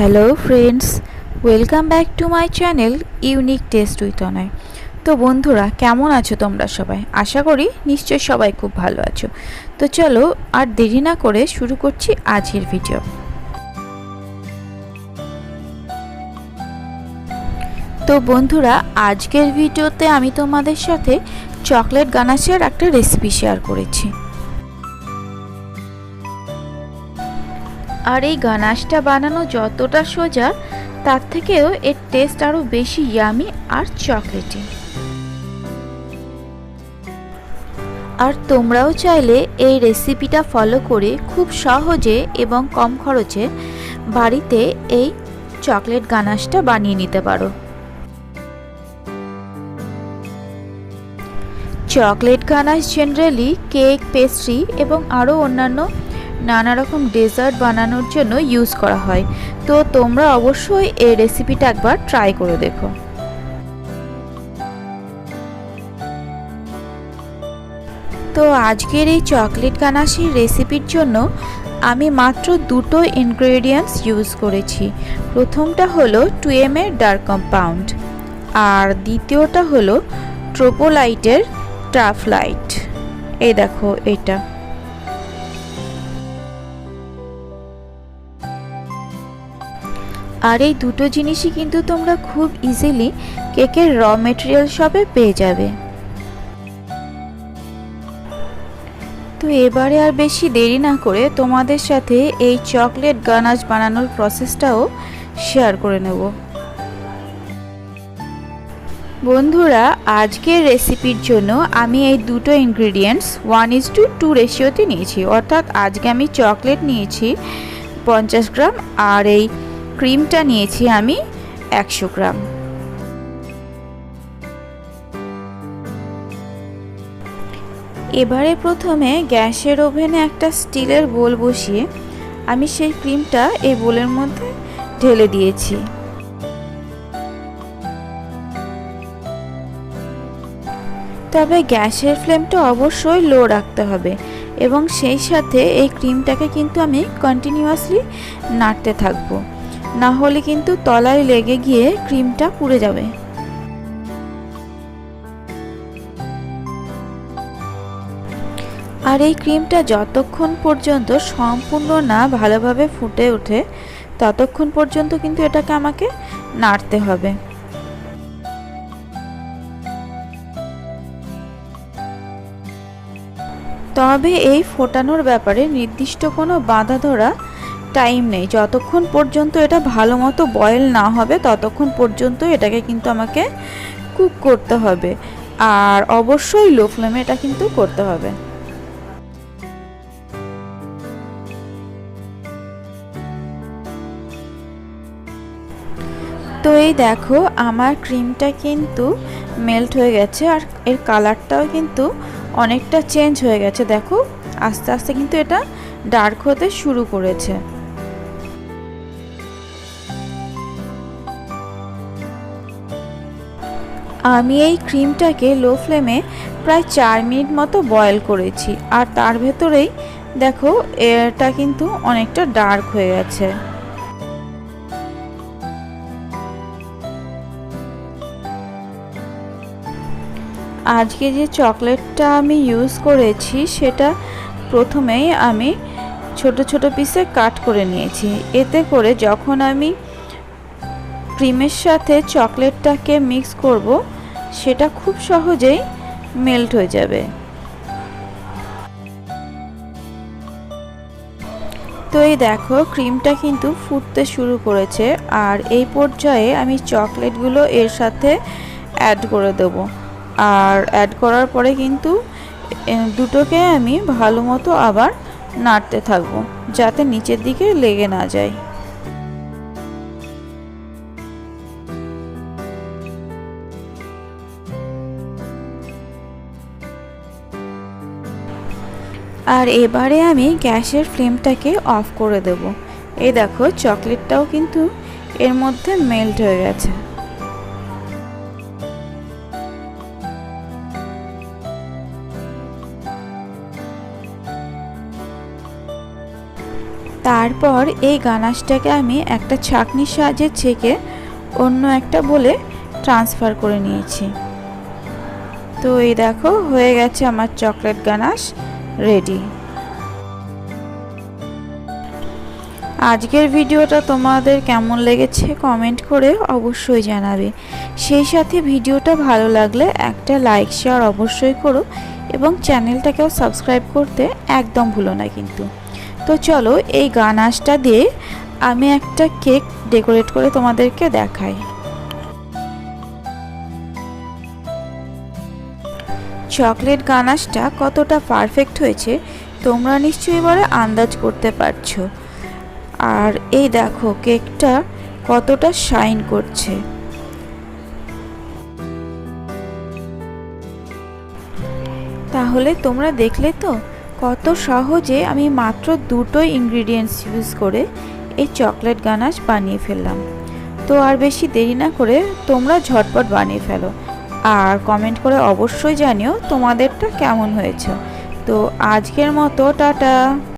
Hello friends, welcome back to my channel unique taste with Anay. তো বন্ধুরা, কেমন আছো তোমরা সবাই? আশা করি নিশ্চয়ই সবাই খুব ভালো আছো। তো চলো আর দেরি না করে শুরু করছি আজকের ভিডিও। তো বন্ধুরা, আজকের ভিডিওতে আমি তোমাদের সাথে চকলেট গানাশের একটা রেসিপি শেয়ার করেছি। আর এই গানাশটা বানানো যতটা সোজা, তার থেকেও এর টেস্ট আরও বেশি ইয়ামি আর চকলেটি আর তোমরাও চাইলে এই রেসিপিটা ফলো করে খুব সহজে এবং কম খরচে বাড়িতে এই চকলেট গানাশটা বানিয়ে নিতে পারো। Chocolate ganache generally cake pastry এবং আরও অন্যান্য নানা রকম ডেজার্ট বানানোর জন্য ইউজ করা হয়। তো তোমরা অবশ্যই এই রেসিপিটা একবার ট্রাই করে দেখো। তো আজকের এই চকলেট গানাশির রেসিপির জন্য আমি মাত্র দুটো ইনগ্রেডিয়েন্টস ইউজ করেছি। প্রথমটা হলো টু এম এর ডার্ক কম্পাউন্ড আর দ্বিতীয়টা হলো ট্রোপোলাইটের টাফ লাইট এই দেখো এটা। আর এই দুটো জিনিসই কিন্তু তোমরা খুব ইজিলি কেকের র মেটেরিয়াল শপে পেয়ে যাবে। তো এবারে আর বেশি দেরি না করে তোমাদের সাথে এই চকলেট গানাজ বানানোর প্রসেসটাও শেয়ার করে নেব। বন্ধুরা, আজকের রেসিপির জন্য আমি এই দুটো ingredients one is to two রেশিওতে নিয়েছি। অর্থাৎ আজকে আমি চকলেট নিয়েছি পঞ্চাশ গ্রাম আর এই ক্রিমটা নিয়েছি আমি একশো গ্রাম। এবারে প্রথমে গ্যাসের ওভেনে একটা স্টিলের বোল বসিয়ে আমি সেই ক্রিমটা এই বোলের মধ্যে ঢেলে দিয়েছি। তবে গ্যাসের ফ্লেমটা অবশ্যই লো রাখতে হবে এবং সেই সাথে এই ক্রিমটাকে কিন্তু আমি কন্টিনিউয়াসলি নাড়তে থাকব। না হলে কিন্তু তলায় লেগে গিয়ে ক্রিমটা পুড়ে যাবে। আর এই ক্রিমটা যতক্ষণ পর্যন্ত সম্পূর্ণ না ভালোভাবে ফুটে ওঠে, ততক্ষণ পর্যন্ত কিন্তু এটাকে আমাকে নাড়তে হবে। তবে এই ফোটানোর ব্যাপারে নির্দিষ্ট কোনো বাধা ধরা টাইম নেই। যতক্ষণ পর্যন্ত এটা ভালো মতো বয়েল না হবে, ততক্ষণ পর্যন্ত এটাকে কিন্তু আমাকে কুক করতে হবে। আর অবশ্যই লো ফ্লেমে এটা কিন্তু করতে হবে। তো এই দেখো, আমার ক্রিমটা কিন্তু মেল্ট হয়ে গেছে আর এর কালারটাও কিন্তু অনেকটা চেঞ্জ হয়ে গেছে। দেখো, আস্তে আস্তে কিন্তু এটা ডার্ক হতে শুরু করেছে। আমি এই ক্রিমটাকে লো ফ্লেমে প্রায় চার মিনিট মতো বয়েল করেছি। আর তার ভেতরেই দেখো এটা কিন্তু অনেকটা ডার্ক হয়ে গেছে। আজকে যে চকলেটটা আমি ইউজ করেছি, সেটা প্রথমেই আমি ছোট ছোট পিসে কাট করে নিয়েছি। এতে করে যখন আমি ক্রিমের সাথে চকলেটটাকে মিক্স করব সেটা খুব সহজেই মেল্ট হয়ে যাবে। তো এই দেখো ক্রিমটা কিন্তু ফুটতে শুরু করেছে। আর এই পর্যায়ে আমি চকলেটগুলো এর সাথে অ্যাড করে দেব। আর অ্যাড করার পরে কিন্তু দুটোকে আমি ভালো মতো আবার নাড়তে থাকব, যাতে নিচের দিকে লেগে না যায়। আর এবারে আমি গ্যাসের ফ্লেমটাকে অফ করে দেব। এই দেখো, চকলেটটাও কিন্তু এর মধ্যে মেল্ট হয়ে গেছে। তারপর এই গানাশটাকে আমি একটা ছাঁকনির সাহায্যে ছেঁকে অন্য একটা বলে ট্রান্সফার করে নিয়েছি। তো এই দেখো, হয়ে গেছে আমার চকলেট গানাশ। রেডি আজকের ভিডিওটা তোমাদের কেমন লেগেছে কমেন্ট করে অবশ্যই জানাবে। সেই সাথে ভিডিওটা ভালো লাগলে একটা লাইক শেয়ার অবশ্যই করো এবং চ্যানেলটাকেও সাবস্ক্রাইব করতে একদম ভুলো না কিন্তু। তো চলো এই গান গানাশটা দিয়ে আমি একটা কেক ডেকোরেট করে তোমাদেরকে দেখাই। চকলেট গানাশটা কতটা পারফেক্ট হয়েছে, তোমরা নিশ্চয়ই এবারে আন্দাজ করতে পারছ। আর এই দেখো, কেকটা কতটা শাইন করছে। তাহলে তোমরা দেখলে তো, কত সহজে আমি মাত্র দুটো ইনগ্রিডিয়েন্টস ইউজ করে এই চকলেট গানাশ বানিয়ে ফেললাম। তো আর বেশি দেরি না করে তোমরা ঝটপট বানিয়ে ফেলো। আর কমেন্ট করে অবশ্যই জানিও তোমাদেরটা কেমন হয়েছে। তো আজকের মতো টাটা।